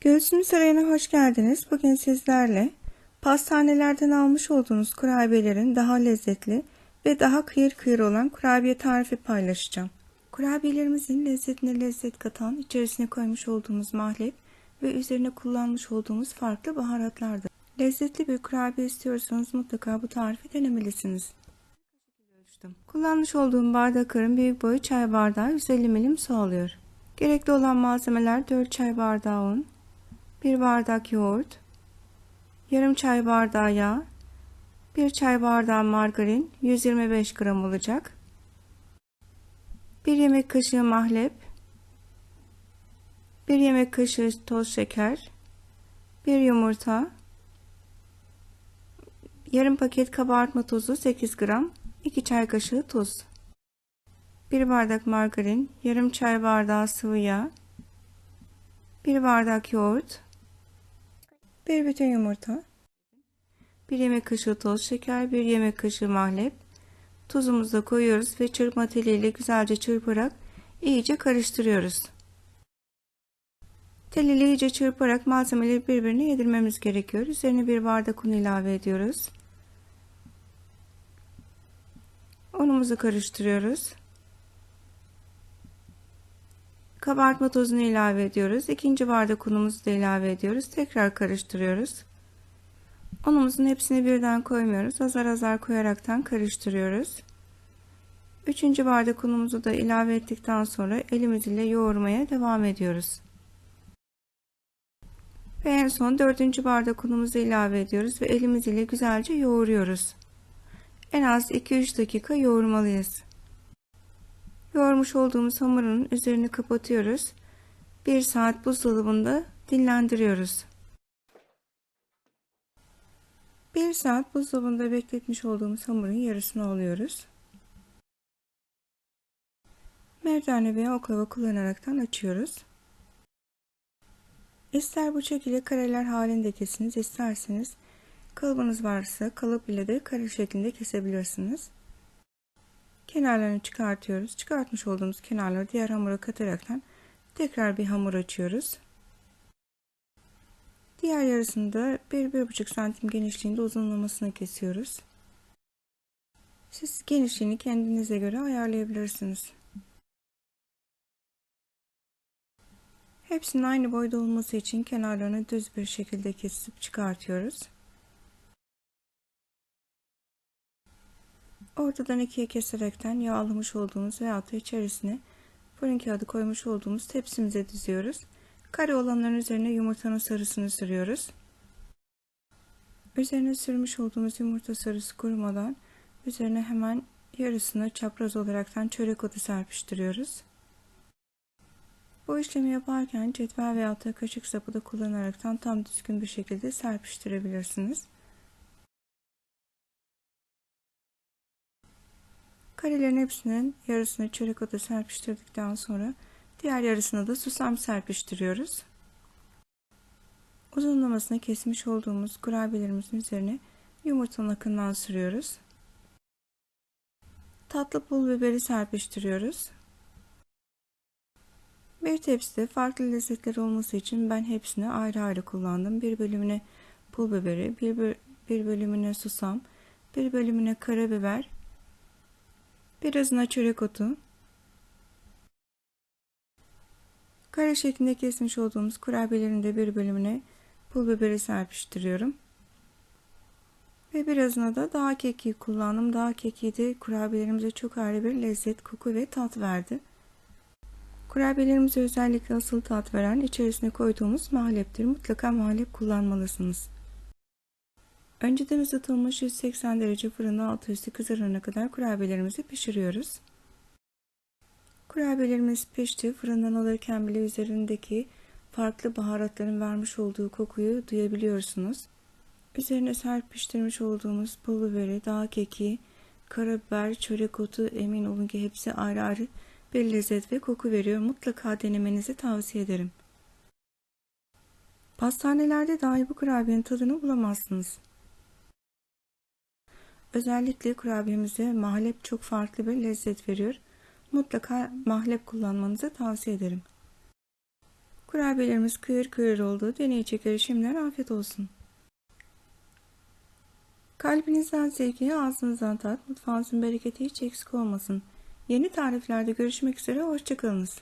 Gülsüm Sarayı'na hoş geldiniz. Bugün sizlerle pastanelerden almış olduğunuz kurabiyelerin daha lezzetli ve daha kıyır kıyır olan kurabiye tarifi paylaşacağım. Kurabiyelerimizin lezzetine lezzet katan içerisine koymuş olduğumuz mahlep ve üzerine kullanmış olduğumuz farklı baharatlardır. Lezzetli bir kurabiye istiyorsanız mutlaka bu tarifi denemelisiniz. Kullanmış olduğum bardakların büyük boyu çay bardağı 150 milim su alıyor. Gerekli olan malzemeler 4 çay bardağı un, 1 bardak yoğurt, yarım çay bardağı yağ, 1 çay bardağı margarin 125 gram olacak, 1 yemek kaşığı mahlep, 1 yemek kaşığı toz şeker, 1 yumurta, yarım paket kabartma tozu 8 gram, 2 çay kaşığı tuz. 1 bardak margarin, yarım çay bardağı sıvı yağ, 1 bardak yoğurt, 1 bütün yumurta, 1 yemek kaşığı toz şeker, 1 yemek kaşığı mahlep, tuzumuzu da koyuyoruz ve çırpma teliyle güzelce çırparak iyice karıştırıyoruz. Tel ile iyice çırparak malzemeleri birbirine yedirmemiz gerekiyor. Üzerine bir bardak un ilave ediyoruz. Unumuzu karıştırıyoruz. Kabartma tozunu ilave ediyoruz. İkinci bardak unumuzu da ilave ediyoruz. Tekrar karıştırıyoruz. Unumuzun hepsini birden koymuyoruz. Azar azar koyaraktan karıştırıyoruz. Üçüncü bardak unumuzu da ilave ettikten sonra elimiz ile yoğurmaya devam ediyoruz. Ve en son dördüncü bardak unumuzu ilave ediyoruz ve elimiz ile güzelce yoğuruyoruz. En az 2-3 dakika yoğurmalıyız. Yoğurmuş olduğumuz hamurun üzerini kapatıyoruz. 1 saat buzdolabında dinlendiriyoruz. 1 saat buzdolabında bekletmiş olduğumuz hamurun yarısını alıyoruz. Merdane veya oklava kullanaraktan açıyoruz. İster bıçak ile kareler halinde kesiniz, isterseniz kalıbınız varsa kalıp ile de kare şeklinde kesebilirsiniz. Kenarlarını çıkartıyoruz. Çıkartmış olduğumuz kenarları diğer hamura kataraktan tekrar bir hamur açıyoruz. Diğer yarısını da 1-1,5 santim genişliğinde uzunlamasına kesiyoruz. Siz genişliğini kendinize göre ayarlayabilirsiniz. Hepsinin aynı boyda olması için kenarlarını düz bir şekilde kesip çıkartıyoruz. Ortadan ikiye keserekten yağlamış olduğumuz veya da içerisine fırın kağıdı koymuş olduğumuz tepsimize diziyoruz. Kare olanların üzerine yumurtanın sarısını sürüyoruz. Üzerine sürmüş olduğumuz yumurta sarısı kurumadan üzerine hemen yarısını çapraz olaraktan çörek otu serpiştiriyoruz. Bu işlemi yaparken cetvel veya da kaşık sapı da kullanaraktan tam düzgün bir şekilde serpiştirebilirsiniz. Karelerin hepsinin yarısını çörek otu serpiştirdikten sonra diğer yarısını da susam serpiştiriyoruz. Uzunlamasına kesmiş olduğumuz kurabiyelerimizin üzerine yumurtanın akından sürüyoruz. Tatlı pul biberi serpiştiriyoruz. Bir tepside farklı lezzetler olması için ben hepsini ayrı ayrı kullandım. Bir bölümüne pul biberi, bir, bir bölümüne susam, bir bölümüne karabiber, birazına çörek otu, kare şeklinde kesmiş olduğumuz kurabiyelerin de bir bölümüne pul biberi serpiştiriyorum. Ve birazına da dağ keki kullandım. Dağ keki de kurabiyelerimize çok ayrı bir lezzet, koku ve tat verdi. Kurabiyelerimize özellikle asıl tat veren içerisine koyduğumuz mahleptir. Mutlaka mahlep kullanmalısınız. Önceden ısıtılmış 180 derece fırında altı üstü kızarana kadar kurabiyelerimizi pişiriyoruz. Kurabiyelerimiz pişti. Fırından alırken bile üzerindeki farklı baharatların vermiş olduğu kokuyu duyabiliyorsunuz. Üzerine serpiştirmiş olduğumuz pul biberi, dağ keki, karabiber, çörek otu emin olun ki hepsi ayrı ayrı bir lezzet ve koku veriyor. Mutlaka denemenizi tavsiye ederim. Pastanelerde dahi bu kurabiyenin tadını bulamazsınız. Özellikle kurabiyemize mahlep çok farklı bir lezzet veriyor. Mutlaka mahlep kullanmanızı tavsiye ederim. Kurabiyelerimiz kıyır kıyır oldu. Deney çekeri şimdiden afiyet olsun. Kalbinizden sevgi, ağzınızdan tat, mutfağınızın bereketi hiç eksik olmasın. Yeni tariflerde görüşmek üzere, hoşçakalınız.